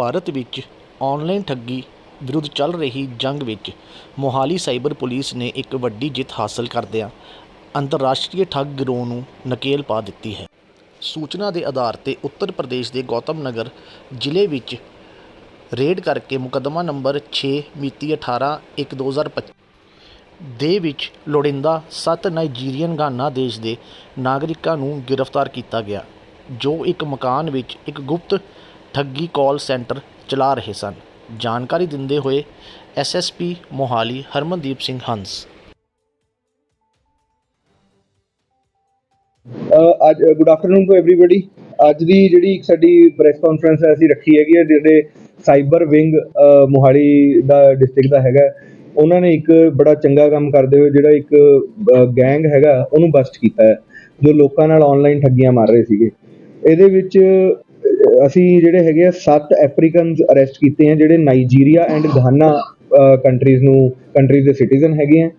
ਭਾਰਤ ਵਿੱਚ ਆਨਲਾਈਨ ਠੱਗੀ ਵਿਰੁੱਧ ਚੱਲ ਰਹੀ ਜੰਗ ਵਿੱਚ ਮੋਹਾਲੀ ਸਾਈਬਰ ਪੁਲਿਸ ਨੇ ਇੱਕ ਵੱਡੀ ਜਿੱਤ ਹਾਸਲ ਕਰਦਿਆਂ ਅੰਤਰਰਾਸ਼ਟਰੀ ਠੱਗ ਗਿਰੋਹ ਨੂੰ ਨਕੇਲ ਪਾ ਦਿੱਤੀ ਹੈ। ਸੂਚਨਾ ਦੇ ਆਧਾਰ ਤੇ ਉੱਤਰ ਪ੍ਰਦੇਸ਼ ਦੇ ਗੌਤਮ ਨਗਰ ਜ਼ਿਲ੍ਹੇ ਵਿੱਚ ਰੇਡ ਕਰਕੇ ਮੁਕੱਦਮਾ ਨੰਬਰ 6 ਮਿਤੀ 18 1 2025 ਦੇ ਵਿੱਚ ਲੋੜਿੰਦਾ ਸੱਤ ਨਾਈਜੀਰੀਅਨ ਗਾਨਾ ਦੇਸ਼ ਦੇ ਨਾਗਰਿਕਾਂ ਨੂੰ ਗ੍ਰਿਫਤਾਰ ਕੀਤਾ ਗਿਆ, ਜੋ ਇੱਕ ਮਕਾਨ ਵਿੱਚ ਇੱਕ ਗੁਪਤ ਠੱਗੀ ਕਾਲ ਸੈਂਟਰ ਚਲਾ ਰਹੇ ਸਨ। ਜਾਣਕਾਰੀ ਦਿੰਦੇ ਹੋਏ ਐਸਐਸਪੀ ਮੋਹਾਲੀ ਹਰਮਨਦੀਪ ਸਿੰਘ ਹੰਸ। ਅ, ਅੱਜ ਗੁੱਡ ਆਫਟਰਨੂਨ ਟੂ ਐਵਰੀਬਾਡੀ ਅੱਜ ਦੀ ਜਿਹੜੀ ਇੱਕ ਸਾਡੀ ਪ੍ਰੈਸ ਕਾਨਫਰੰਸ ਹੈ ਅਸੀਂ ਰੱਖੀ ਹੈਗੀ ਹੈ ਜਿਹੜੇ ਸਾਈਬਰ ਵਿੰਗ ਮੋਹਾਲੀ ਦਾ ਡਿਸਟ੍ਰਿਕਟ ਦਾ ਹੈਗਾ ਉਹਨਾਂ ਨੇ ਇੱਕ ਬੜਾ ਚੰਗਾ ਕੰਮ ਕਰਦੇ ਹੋਏ ਜਿਹੜਾ ਇੱਕ ਗੈਂਗ ਹੈਗਾ ਉਹਨੂੰ ਬਸਟ ਕੀਤਾ ਹੈ ਜੋ ਲੋਕਾਂ ਨਾਲ ਆਨਲਾਈਨ ਠੱਗੀਆਂ ਮਾਰ ਰਹੇ ਸੀਗੇ। ਇਹਦੇ ਵਿੱਚ ਅਸੀਂ ਜਿਹੜੇ ਹੈਗੇ ਆ, ਸੱਤ ਅਫਰੀਕਨਸ ਅਰੈਸਟ ਕੀਤੇ ਆ, ਜਿਹੜੇ ਨਾਈਜੀਰੀਆ ਐਂਡ ਗਾਨਾ ਕੰਟਰੀਜ਼ ਨੂੰ ਕੰਟਰੀਜ਼ ਦੇ ਸਿਟੀਜ਼ਨ ਹੈਗੇ ਆ।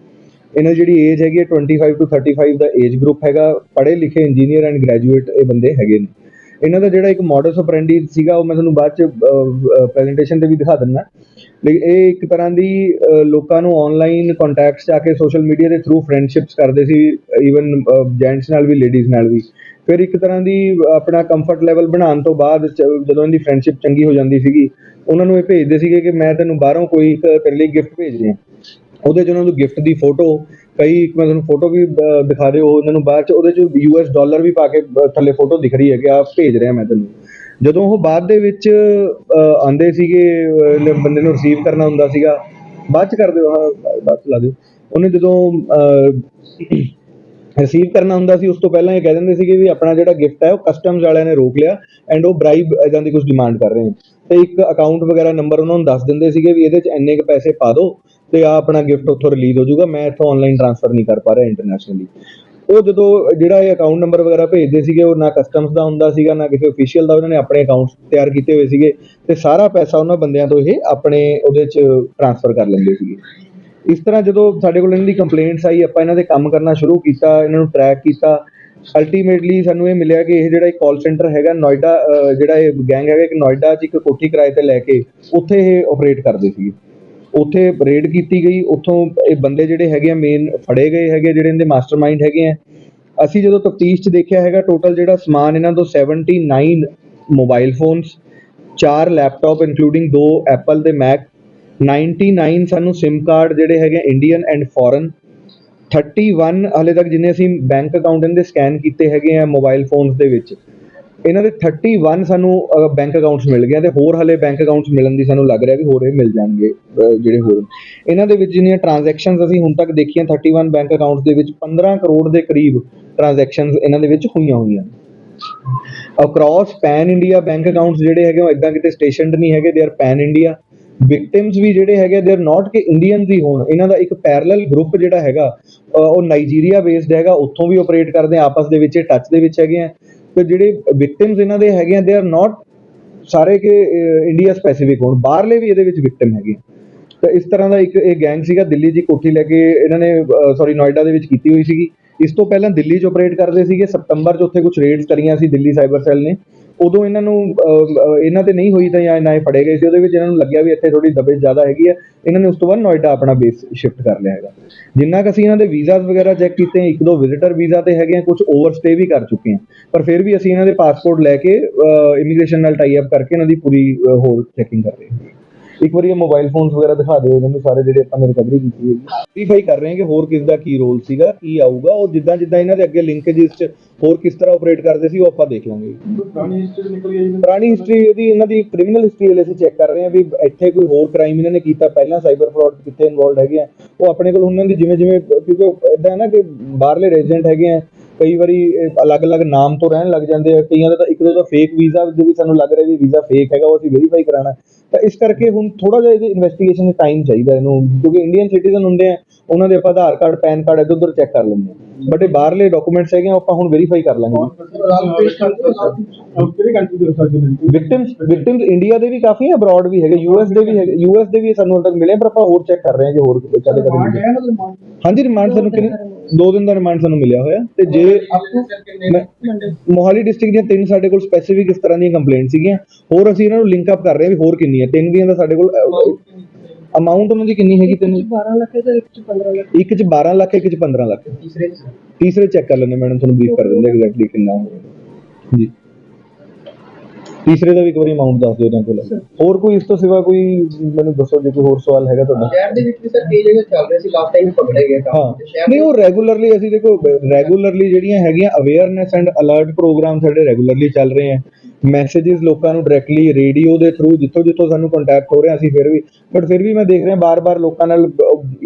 ਇਹਨਾਂ ਦੀ ਜਿਹੜੀ ਏਜ ਹੈਗੀ ਹੈ 25 ਤੋਂ 35 ਦਾ ਏਜ ਗਰੁੱਪ ਹੈਗਾ। ਪੜ੍ਹੇ ਲਿਖੇ ਇੰਜੀਨੀਅਰ ਐਂਡ ਗ੍ਰੈਜੂਏਟ ਇਹ ਬੰਦੇ ਹੈਗੇ ਨੇ। ਇਹਨਾਂ ਦਾ ਜਿਹੜਾ ਇੱਕ ਮੋਡਸ ਆਪਰੈਂਡੀ ਸੀਗਾ, ਉਹ ਮੈਂ ਤੁਹਾਨੂੰ ਬਾਅਦ ਚ ਪ੍ਰੈਜੈਂਟੇਸ਼ਨ ਤੇ ਵੀ ਦਿਖਾ ਦਿੰਦਾ। ਲੇਕਿਨ ਇਹ ਇੱਕ ਤਰ੍ਹਾਂ ਦੀ ਲੋਕਾਂ ਨੂੰ ਆਨਲਾਈਨ ਕੰਟੈਕਟਸ ਆ ਕੇ ਸੋਸ਼ਲ ਮੀਡੀਆ ਦੇ ਥਰੂ ਫਰੈਂਡਸ਼ਿਪਸ ਕਰਦੇ ਸੀ। ਈਵਨ ਜੈਂਟਸ ਨਾਲ ਵੀ ਲੇਡੀਜ਼ ਨਾਲ ਵੀ। ਫਿਰ ਇੱਕ ਤਰ੍ਹਾਂ ਦੀ ਆਪਣਾ ਕੰਫਰਟ ਲੈਵਲ ਬਣਾਉਣ ਤੋਂ ਬਾਅਦ ਜਦੋਂ ਇਹਦੀ ਫਰੈਂਡਸ਼ਿਪ ਚੰਗੀ ਹੋ ਜਾਂਦੀ ਸੀਗੀ ਉਹਨਾਂ ਨੂੰ ਇਹ ਭੇਜਦੇ ਸੀਗੇ ਕਿ ਮੈਂ ਤੈਨੂੰ ਬਾਹਰੋਂ ਕੋਈ ਇੱਕ ਤੇਰੇ ਲਈ ਗਿਫਟ ਭੇਜ ਰਿਹਾ। ਉਹਦੇ 'ਚ ਉਹਨਾਂ ਨੂੰ ਗਿਫਟ ਦੀ ਫੋਟੋ ਕਈ ਇੱਕ ਮੈਂ ਤੁਹਾਨੂੰ ਫੋਟੋ ਵੀ ਦਿਖਾ ਦਿਓ ਉਹਨਾਂ ਨੂੰ ਬਾਅਦ ਚ ਉਹਦੇ 'ਚ ਯੂਐਸ ਡਾਲਰ ਵੀ ਪਾ ਕੇ ਥੱਲੇ ਫੋਟੋ ਦਿਖ ਰਹੀ ਹੈ ਕਿ ਆ ਭੇਜ ਰਿਹਾ ਮੈਂ ਤੈਨੂੰ। ਜਦੋਂ ਉਹ ਬਾਅਦ ਦੇ ਵਿੱਚ ਅਹ, ਆਂਦੇ ਸੀਗੇ ਬੰਦੇ ਨੂੰ ਰਿਸੀਵ ਕਰਨਾ ਹੁੰਦਾ ਸੀਗਾ ਬਾਅਦ ਚ ਕਰ ਦਿਓ ਬਾਅਦ ਚ ਲਾ ਦਿਓ। ਉਹਨੇ ਜਦੋਂ ਰਿਸੀਵ ਕਰਨਾ ਹੁੰਦਾ ਸੀ, ਉਸ ਤੋਂ ਪਹਿਲਾਂ ਇਹ ਕਹਿ ਦਿੰਦੇ ਸੀਗੇ ਵੀ ਆਪਣਾ ਜਿਹੜਾ ਗਿਫਟ ਹੈ, ਉਹ ਕਸਟਮਸ ਵਾਲਿਆਂ ਨੇ ਰੋਕ ਲਿਆ ਐਂਡ ਉਹ ਬ੍ਰਾਈਬ ਇਦਾਂ ਦੀ ਕੁਝ ਡਿਮਾਂਡ ਕਰ ਰਹੇ ਨੇ। ਤੇ ਇੱਕ ਅਕਾਊਂਟ ਵਗੈਰਾ ਨੰਬਰ ਉਹਨਾਂ ਨੂੰ ਦੱਸ ਦਿੰਦੇ ਸੀਗੇ ਵੀ ਇਹਦੇ 'ਚ ਇੰਨੇ ਕੁ ਪੈਸੇ ਪਾ ਦਿਓ ਤੇ ਆ ਆਪਣਾ ਗਿਫਟ ਉੱਥੋਂ ਰਿਲੀਜ਼ ਹੋ ਜਾਊਗਾ, ਮੈਂ ਇੱਥੋਂ ਆਨਲਾਈਨ ਟ੍ਰਾਂਸਫਰ ਨਹੀਂ ਕਰ ਪਾ ਰਿਹਾ ਇੰਟਰਨੈਸ਼ਨਲੀ ਉਹ ਜਦੋਂ ਜਿਹੜਾ ਇਹ ਅਕਾਊਂਟ ਨੰਬਰ ਵਗੈਰਾ ਭੇਜਦੇ ਸੀਗੇ, ਉਹ ਨਾ ਕਸਟਮਸ ਦਾ ਹੁੰਦਾ ਸੀਗਾ, ਨਾ ਕਿਸੇ ਅਫੀਸ਼ੀਅਲ ਦਾ, ਉਹਨਾਂ ਨੇ ਆਪਣੇ ਅਕਾਊਂਟਸ ਤਿਆਰ ਕੀਤੇ ਹੋਏ ਸੀਗੇ ਤੇ ਸਾਰਾ ਪੈਸਾ ਉਹਨਾਂ ਬੰਦਿਆਂ ਤੋਂ ਇਹ ਆਪਣੇ ਉਹਦੇ 'ਚ ਟ੍ਰਾਂਸਫਰ ਕਰ ਲੈਂਦੇ ਸੀਗੇ। ਇਸ ਤਰ੍ਹਾਂ ਜਦੋਂ ਸਾਡੇ ਕੋਲ ਇਹਨਾਂ ਦੀ ਕੰਪਲੇਂਟਸ ਆਈ, ਆਪਾਂ ਇਹਨਾਂ ਦੇ ਕੰਮ ਕਰਨਾ ਸ਼ੁਰੂ ਕੀਤਾ, ਇਹਨਾਂ ਨੂੰ ਟਰੈਕ ਕੀਤਾ ਅਲਟੀਮੇਟਲੀ ਸਾਨੂੰ ਇਹ ਮਿਲਿਆ ਕਿ ਇਹ ਜਿਹੜਾ ਇੱਕ ਕਾਲ ਸੈਂਟਰ ਹੈਗਾ ਨੋਇਡਾ ਜਿਹੜਾ ਇਹ ਗੈਂਗ ਹੈਗਾ ਇੱਕ ਨੋਇਡਾ 'ਚ ਇੱਕ ਕੋਠੀ ਕਿਰਾਏ ਤੇ ਲੈ ਕੇ ਉੱਥੇ ਇਹ ਆਪਰੇਟ ਕਰਦੇ ਸੀਗੇ। ਉੱਥੇ ਰੇਡ ਕੀਤੀ ਗਈ, ਉੱਥੋਂ ਇਹ ਬੰਦੇ ਜਿਹੜੇ ਹੈਗੇ ਆ ਮੇਨ ਫੜੇ ਗਏ ਹੈਗੇ ਜਿਹੜੇ ਇਹਦੇ ਮਾਸਟਰਮਾਈਂਡ ਹੈਗੇ ਆ। ਅਸੀਂ ਜਦੋਂ ਤਫਤੀਸ਼ 'ਚ ਦੇਖਿਆ ਹੈਗਾ ਟੋਟਲ ਜਿਹੜਾ ਸਮਾਨ ਇਹਨਾਂ ਤੋਂ 79 ਮੋਬਾਈਲ ਫੋਨਸ ਚਾਰ ਲੈਪਟਾਪ ਇਨਕਲੂਡਿੰਗ ਦੋ ਐਪਲ ਦੇ ਮੈਕ 99 ਸਾਨੂੰ SIM ਕਾਰਡ ਜਿਹੜੇ ਹੈਗੇ ਇੰਡੀਅਨ ਐਂਡ ਫੋਰਨ 31 ਹਲੇ ਤੱਕ ਜਿੰਨੇ ਅਸੀਂ ਬੈਂਕ ਅਕਾਊਂਟ ਇਹਨਾਂ ਦੇ ਸਕੈਨ ਕੀਤੇ ਹੈਗੇ ਆ ਮੋਬਾਈਲ ਫੋਨਸ ਦੇ ਵਿੱਚ, ਇਹਨਾਂ ਦੇ 31 ਸਾਨੂੰ ਬੈਂਕ ਅਕਾਊਂਟਸ ਮਿਲ ਗਏ ਆ ਤੇ ਹੋਰ ਹਲੇ ਬੈਂਕ ਅਕਾਊਂਟਸ ਮਿਲਣ ਦੀ ਸਾਨੂੰ ਲੱਗ ਰਿਹਾ ਵੀ ਹੋਰ ਇਹ ਮਿਲ ਜਾਣਗੇ ਜਿਹੜੇ ਹੋਰ ਇਹਨਾਂ ਦੇ ਵਿੱਚ ਜਿੰਨੀਆਂ ਟ੍ਰਾਂਜੈਕਸ਼ਨਸ ਅਸੀਂ ਹੁਣ ਤੱਕ ਦੇਖੀਆਂ 31 ਬੈਂਕ ਅਕਾਊਂਟਸ ਦੇ ਵਿੱਚ 15 ਕਰੋੜ ਦੇ ਕਰੀਬ ਟ੍ਰਾਂਜੈਕਸ਼ਨਸ ਇਹਨਾਂ ਦੇ ਵਿੱਚ ਹੋਈਆਂ ਹੋਈਆਂ। Across pan India bank accounts ਜਿਹੜੇ ਹੈਗੇ ਉਹ ਇਦਾਂ ਕਿਤੇ ਸਟੇਸ਼ਨਡ ਨਹੀਂ ਹੈਗੇ they are pan India victims ਵੀ ਜਿਹੜੇ ਹੈਗੇ ਦੇ ਆਰ ਨਾਟ ਕਿ ਇੰਡੀਅਨਸ ਹੀ ਹੋਣ। ਇਹਨਾਂ ਦਾ ਇੱਕ ਪੈਰਲਲ ਗਰੁੱਪ ਜਿਹੜਾ ਹੈਗਾ ਉਹ ਨਾਈਜੀਰੀਆ ਬੇਸਡ ਹੈਗਾ, ਉੱਥੋਂ ਵੀ ਆਪਰੇਟ ਕਰਦੇ ਆ, ਆਪਸ ਦੇ ਵਿੱਚ ਟੱਚ ਦੇ ਵਿੱਚ ਹੈਗੇ ਆ। ਤੇ ਜਿਹੜੇ ਵਿਕਟਿਮਸ ਇਹਨਾਂ ਦੇ ਹੈਗੇ ਆ ਦੇ ਆਰ ਨਾਟ ਸਾਰੇ ਕਿ ਇੰਡੀਆ ਸਪੈਸੀਫਿਕ ਹੋਣ। ਬਾਹਰਲੇ ਵੀ ਇਹਦੇ ਵਿੱਚ ਵਿਕਟਿਮ ਹੈਗੇ ਆ। ਤਾਂ ਇਸ ਤਰ੍ਹਾਂ ਦਾ ਇੱਕ ਇਹ ਗੈਂਗ ਸੀਗਾ, ਦਿੱਲੀ ਦੀ ਕੋਠੀ ਲੈ ਕੇ ਇਹਨਾਂ ਨੇ ਸੌਰੀ ਨੋਇਡਾ ਦੇ ਵਿੱਚ ਕੀਤੀ ਹੋਈ ਸੀਗੀ। ਇਸ ਤੋਂ ਪਹਿਲਾਂ ਦਿੱਲੀ 'ਚ ਆਪਰੇਟ ਕਰਦੇ ਸੀਗੇ। ਸਤੰਬਰ 'ਚ ਉੱਥੇ ਕੁਝ ਰੇਡਸ ਕਰੀਆਂ ਸੀ ਦਿੱਲੀ ਸਾਈਬਰ ਸੈੱਲ ਨੇ। ਉਦੋਂ ਇਹਨਾਂ ਨੂੰ ਇਹਨਾਂ ਤੇ ਨਹੀਂ ਹੋਈ ਤਾਂ ਜਾਂ ਨਾ ਇਹ ਫੜੇ ਗਏ ਸੀ, ਉਹਦੇ ਵਿੱਚ ਇਹਨਾਂ ਨੂੰ ਲੱਗਿਆ ਵੀ ਇੱਥੇ ਥੋੜੀ ਦਬੇ ਜ਼ਿਆਦਾ ਹੈਗੀ ਹੈ ਇਹਨਾਂ ਨੇ ਉਸ ਤੋਂ ਬਾਅਦ ਨੋਇਡਾ ਆਪਣਾ ਬੇਸ ਸ਼ਿਫਟ ਕਰ ਲਿਆ ਹੈਗਾ। ਜਿੰਨਾ ਕੁ ਅਸੀਂ ਇਹਨਾਂ ਦੇ ਵੀਜ਼ਾਸ ਵਗੈਰਾ ਚੈੱਕ ਕੀਤੇ, ਇੱਕ ਦੋ ਵਿਜ਼ਿਟਰ ਵੀਜ਼ਾ ਤੇ ਹੈਗੇ ਆ ਕੁਝ ਓਵਰਸਟੇ ਵੀ ਕਰ ਚੁੱਕੇ ਆ। ਪਰ ਫਿਰ ਵੀ ਅਸੀਂ ਇਹਨਾਂ ਦੇ ਪਾਸਪੋਰਟ ਲੈ ਕੇ ਇਮੀਗ੍ਰੇਸ਼ਨ ਨਾਲ ਟਾਈ ਅਪ ਕਰਕੇ ਇਹਨਾਂ ਦੀ ਪੂਰੀ ਹੋਰ ਚੈਕਿੰਗ ਕਰ ਰਹੇ ਹਾਂ। ਇੱਕ ਵਾਰੀ ਇਹ ਮੋਬਾਈਲ ਫੋਨਸ ਵਗੈਰਾ ਦਿਖਾ ਦਿਓ ਇਹਨਾਂ ਨੂੰ ਸਾਰੇ ਜਿਹੜੇ ਆਪਾਂ ਨੇ ਰਿਕਵਰੀ ਕੀਤੀ ਹੈ। ਵੈਰੀਫਾਈ ਕਰ ਰਹੇ ਹਾਂ ਕਿ ਹੋਰ ਕਿਸ ਦਾ ਕੀ ਰੋਲ ਸੀਗਾ ਕੀ ਆਊਗਾ ਉਹ ਜਿੱਦਾਂ ਜਿੱਦਾਂ ਇਹਨਾਂ ਦੇ ਅੱਗੇ ਲਿੰਕੇजेस ਚ ਹੋਰ ਕਿਸ ਤਰ੍ਹਾਂ ਆਪਰੇਟ ਕਰਦੇ ਸੀ ਉਹ ਆਪਾਂ ਦੇਖ ਲਾਂਗੇ। ਪੁਰਾਣੀ ਹਿਸਟਰੀ ਨਿਕਲ ਗਈ ਜੀ ਪੁਰਾਣੀ ਹਿਸਟਰੀ ਇਹਦੀ ਇਹਨਾਂ ਦੀ ਕ੍ਰਿਮੀਨਲ ਹਿਸਟਰੀ ਵਾਲੇ ਅਸੀਂ ਚੈੱਕ ਕਰ ਰਹੇ ਹਾਂ ਵੀ ਇੱਥੇ ਕੋਈ ਹੋਰ ਕ੍ਰਾਈਮ ਇਹਨਾਂ ਨੇ ਕੀਤਾ ਪਹਿਲਾਂ ਸਾਈਬਰ ਫਰਾਡ ਕਿੱਥੇ ਇਨਵੋਲਡ ਹੈਗੇ ਆ। ਉਹ ਆਪਣੇ ਕੋਲ ਉਹਨਾਂ ਦੀ ਜਿਵੇਂ ਜਿਵੇਂ ਕਿਉਂਕਿ ਇਦਾਂ ਹੈ ਨਾ ਕਿ ਬਾਹਰਲੇ ਰੈਜ਼ੀਡੈਂਟ ਹੈਗੇ ਆ ਕਈ ਵਾਰੀ ਅਲੱਗ-ਅਲੱਗ ਨਾਮ ਤੋਂ ਰਹਿਣ ਲੱਗ ਜਾਂਦੇ ਆ ਕਈਆਂ ਦਾ ਤਾਂ ਇੱਕ ਦੋ ਦਾ ਫੇਕ ਵੀਜ਼ਾ ਦੇ ਵੀ ਸਾਨੂੰ ਲੱਗ ਰਿਹਾ ਵੀ ਵੀਜ਼ਾ ਫੇਕ ਹੈਗਾ ਉਹ ਅਸੀਂ ਵੈਰੀਫਾਈ ਕਰਾਣਾ ਤਾਂ ਇਸ ਕਰਕੇ ਹੁਣ ਥੋੜਾ ਜਿਹਾ ਇਹਦੀ ਇਨਵੈਸਟੀਗੇਸ਼ਨ ਦੇ ਟਾਈਮ ਚਾਹੀਦਾ ਇਹਨੂੰ, ਕਿਉਂਕਿ ਇੰਡੀਅਨ ਸਿਟੀਜ਼ਨ ਹੁੰਦੇ ਆ, ਉਹਨਾਂ ਦੇ ਆਪਾਂ ਆਧਾਰ ਕਾਰਡ, ਪੈਨ ਕਾਰਡ ਇੱਧਰ ਉੱਧਰ ਚੈੱਕ ਕਰ ਲੈਂਦੇ ਆ। ਬਟ ਇਹ ਬਾਹਰਲੇ ਡਾਕੂਮੈਂਟਸ ਹੈਗੇ ਆਪਾਂ ਹੁਣ ਵੈਰੀਫਾਈ ਕਰ ਲਾਂਗੇ। ਵਿਕਟਿਮਸ ਵਿਕਟਿਮਸ ਇੰਡੀਆ ਦੇ ਵੀ ਕਾਫੀ ਹੈ ਅਬਰਾਡ ਵੀ ਹੈਗੇ ਯੂਐਸ ਦੇ ਵੀ ਹੈਗੇ ਯੂਐਸ ਦੇ ਵੀ ਸਾਨੂੰ ਹੁਣ ਤੱਕ ਮਿਲੇ ਪਰ ਆਪਾਂ ਹੋਰ ਚੈੱਕ ਕਰ ਰਹੇ ਹਾਂ ਜੇ ਹੋਰ ਕਦੇ ਕਦੇ ਹਾਂਜੀ ਰਿਮਾਂਡ ਸਾਨੂੰ ਕਿੰਨੇ ਦੋ ਦਿਨ ਦਾ ਰਿਮਾਂਡ ਸਾਨੂੰ ਮਿਲਿਆ ਹੋਇਆ ਤੇ ਜੇ ਮੋਹਾਲੀ ਡਿਸਟ੍ਰਿਕਟ ਦੀਆਂ ਤਿੰਨ ਸਾਡੇ ਕੋਲ ਸਪੈਸੀਫਿਕ ਇਸ ਤਰ੍ਹਾਂ ਦੀਆਂ ਕੰਪਲੇਂਟ ਸੀਗੀਆਂ। ਹੋਰ ਅਸੀਂ ਇਹਨਾਂ ਨੂੰ ਲਿੰਕ ਅਪ ਕਰ ਰਹੇ ਹਾਂ ਵੀ ਹੋਰ ਕਿੰਨੀ ਹੈ ਤਿੰਨ ਦੀਆਂ ਦਾ ਸਾਡੇ ਕੋਲ ਅਮਾਉਂਟ ਉਹਨਾਂ ਦੀ ਕਿੰਨੀ ਹੈਗੀ? ਤੈਨੂੰ 12 ਲੱਖ ਹੈ ਤੇ ਇੱਕ ਚ 15 ਲੱਖ। ਇੱਕ ਚ 12 ਲੱਖ ਇੱਕ ਚ 15 ਲੱਖ। ਤੀਸਰੇ ਤੀਸਰੇ ਚੈੱਕ ਕਰ ਲੈਂਦੇ ਮੈਡਮ ਤੁਹਾਨੂੰ ਬਰੀਫ ਕਰ ਦਿੰਦੇ ਐਗਜ਼ੈਕਟਲੀ ਕਿੰਨਾ। ਹੋਊਗਾ ਜੀ। ਤੀਸਰੇ ਦਾ ਵੀ ਇੱਕ ਵਾਰੀ ਅਮਾਉਂਟ ਦੱਸ ਦਿਓ ਇਹਨਾਂ ਕੋਲ ਹੋਰ ਕੋਈ ਇਸ ਤੋਂ ਸਿਵਾ ਕੋਈ ਮੈਨੂੰ ਦੱਸੋ ਜੇ ਕੋਈ ਹੋਰ ਸਵਾਲ ਹੈਗਾ ਤੁਹਾਡਾ। ਸ਼ਹਿਰ ਦੇ ਵਿੱਚ ਵੀ ਸਰ ਕਈ ਜਗ੍ਹਾ ਚੱਲ ਰਹੇ ਸੀ ਲਾਸਟ ਟਾਈਮ ਪਕੜੇ ਗਏ ਹਾਂ। ਕੰਮ ਸ਼ਹਿਰ ਨਹੀਂ ਉਹ ਰੈਗੂਲਰਲੀ ਅਸੀਂ ਦੇਖੋ ਰੈਗੂਲਰਲੀ ਜਿਹੜੀਆਂ ਹੈਗੀਆਂ ਅਵੇਅਰਨੈਸ ਐਂਡ ਅਲਰਟ ਪ੍ਰੋਗਰਾਮ ਸਾਡੇ ਰੈਗੂਲਰਲੀ ਚੱਲ ਰਹੇ ਆ। ਮੈਸੇजेस ਲੋਕਾਂ ਨੂੰ ਡਾਇਰੈਕਟਲੀ ਰੇਡੀਓ ਦੇ ਥਰੂ ਜਿੱਥੋਂ ਜਿੱਥੋਂ ਸਾਨੂੰ ਕੰਟੈਕਟ ਹੋ ਰਿਹਾ ਅਸੀਂ ਫਿਰ ਵੀ ਬਟ ਫਿਰ ਵੀ ਮੈਂ ਦੇਖ ਰਿਹਾ ਬਾਰ-ਬਾਰ ਲੋਕਾਂ ਨਾਲ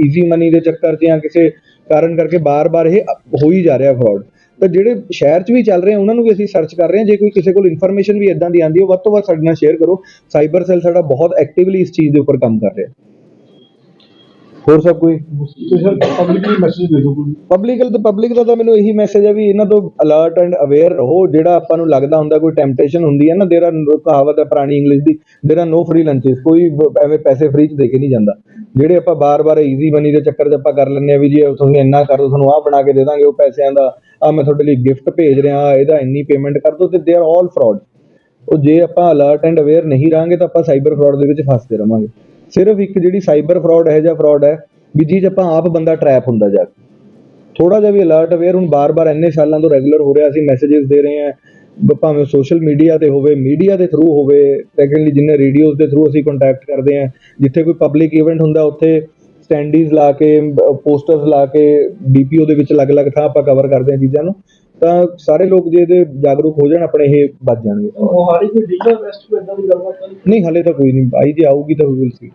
ਈਜ਼ੀ ਮਨੀ ਦੇ ਚੱਕਰ 'ਚ ਜਾਂ ਕਿਸੇ ਕਾਰਨ ਕਰਕੇ ਬਾਰ-ਬਾਰ ਇਹ ਹੋ ਹੀ ਜਾ ਰਿਹਾ ਫਰਾਡ ਤਾਂ ਜਿਹੜੇ ਸ਼ਹਿਰ 'ਚ ਵੀ ਚੱਲ ਰਹੇ ਆ ਉਹਨਾਂ ਨੂੰ ਵੀ ਅਸੀਂ ਸਰਚ ਕਰ ਰਹੇ ਹਾਂ ਜੇ ਕੋਈ ਕਿਸੇ ਕੋਲ ਇਨਫੋਰਮੇਸ਼ਨ ਵੀ ਇਦਾਂ ਦੀ ਆਂਦੀ ਹੋ ਵੱਧ ਤੋਂ ਵੱਧ ਸਾਡੇ ਨਾਲ ਸ਼ੇਅਰ ਕਰੋ। ਸਾਈਬਰ ਸੈੱਲ ਸਾਡਾ ਬਹੁਤ ਐਕਟਿਵਲੀ ਇਸ ਚੀਜ਼ ਦੇ ਉੱਪਰ ਕੰਮ ਕਰ ਰਿਹਾ। ਹੋਰ ਸਭ ਕੋਈ? ਪਬਲਿਕਲੀ ਮੈਸੇਜ ਦੇ ਦਿਓ ਕੋਈ। ਪਬਲਿਕ ਤਾਂ ਪਬਲਿਕ ਦਾ ਤਾਂ ਮੈਨੂੰ ਇਹੀ ਮੈਸੇਜ ਹੈ ਵੀ ਇਹਨਾਂ ਤੋਂ ਅਲਰਟ ਐਂਡ ਅਵੇਅਰ ਰਹੋ। ਜਿਹੜਾ ਆਪਾਂ ਨੂੰ ਲੱਗਦਾ ਹੁੰਦਾ ਕੋਈ ਟੈਂਪਟੇਸ਼ਨ ਹੁੰਦੀ ਹੈ ਨਾ ਦੇਰ ਆਰ ਕਹਾਵਤ ਹੈ ਪੁਰਾਣੀ ਇੰਗਲਿਸ਼ ਦੀ ਦੇਰ ਆਰ ਨੋ ਫ੍ਰੀ ਲੰਚਸ ਕੋਈ ਐਵੇਂ ਪੈਸੇ ਫ੍ਰੀ ਚ ਦੇ ਕੇ ਨਹੀਂ ਜਾਂਦਾ। ਜਿਹੜੇ ਆਪਾਂ ਬਾਰ-ਬਾਰ ਈਜ਼ੀ ਮਨੀ ਦੇ ਚੱਕਰ 'ਚ ਆਪਾਂ ਕਰ ਲੈਂਦੇ ਆ ਵੀ ਜੀ ਤੁਹਾਨੂੰ ਇੰਨਾ ਕਰ ਦਿਓ ਤੁਹਾਨੂੰ ਆਹ ਬਣਾ ਕੇ ਦੇ ਦਾਂਗੇ ਉਹ ਪੈਸਿਆਂ ਦਾ ਆ ਮੈਂ ਤੁਹਾਡੇ ਲਈ ਗਿਫਟ ਭੇਜ ਰਿਹਾ ਇਹਦਾ ਇੰਨੀ ਪੇਮੈਂਟ ਕਰ ਦਿਓ ਤੇ ਦੇ ਆਰ ਆਲ ਫਰਾਡ ਉਹ ਜੇ ਆਪਾਂ ਅਲਰਟ ਐਂਡ ਅਵੇਅਰ ਨਹੀਂ ਰਾਂਗੇ ਤਾਂ ਆਪਾਂ ਸਾਈਬਰ ਫਰਾਡ ਦੇ ਵਿੱਚ ਫਸਦੇ ਰਵਾਂਗੇ। ਸਿਰਫ ਇੱਕ ਜਿਹੜੀ ਸਾਈਬਰ ਫਰਾਡ ਹੈ ਜਾਂ ਫਰਾਡ ਹੈ ਵੀ ਜੀ 'ਚ ਆਪਾਂ ਆਪ ਬੰਦਾ ਟਰੈਪ ਹੁੰਦਾ ਜਾ ਕੇ। ਥੋੜਾ ਜਿਹਾ ਵੀ ਅਲਰਟ ਅਵੇਅਰ ਹੁਣ ਬਾਰ-ਬਾਰ ਇੰਨੇ ਸਾਲਾਂ ਤੋਂ ਰੈਗੂਲਰ ਹੋ ਰਿਹਾ, ਅਸੀਂ ਮੈਸੇजेस ਦੇ ਰਹੇ ਹਾਂ ਭਾਵੇਂ ਸੋਸ਼ਲ ਮੀਡੀਆ ਤੇ ਹੋਵੇ ਮੀਡੀਆ ਦੇ ਥਰੂ ਹੋਵੇ ਸੈਕੰਡਲੀ ਜਿੰਨੇ ਰੇਡੀਓਜ਼ ਦੇ ਥਰੂ ਅਸੀਂ ਕੰਟੈਕਟ ਕਰਦੇ ਹਾਂ ਜਿੱਥੇ ਕੋਈ ਪਬਲਿਕ ਇਵੈਂਟ ਹੁੰਦਾ ਉੱਥੇ ਸਟੈਂਡੀਜ਼ ਲਾ ਕੇ ਪੋਸਟਰਸ ਲਾ ਕੇ ਡੀਪੀਓ ਦੇ ਵਿੱਚ ਅਲੱਗ-ਅਲੱਗ ਥਾਂ ਆਪਾਂ ਕਵਰ ਕਰਦੇ ਹਾਂ ਚੀਜ਼ਾਂ ਨੂੰ ਤਾਂ ਸਾਰੇ ਲੋਕ ਜੇ ਇਹਦੇ ਜਾਗਰੂਕ ਹੋ ਜਾਣ ਆਪਣੇ ਇਹ ਬਚ ਜਾਣਗੇ। ਮੋਹਾਲੀ ਕੋਈ ਡੀਲਰ ਅਰੈਸਟ ਕੋਈ ਇਦਾਂ ਦੀ ਗੱਲਬਾਤ ਨਹੀਂ ਹਲੇ ਤਾਂ ਕੋਈ ਨਹੀਂ ਆਈ ਜੇ ਆਊਗੀ ਤਾਂ ਵੀ ਵਿਲ ਸੀ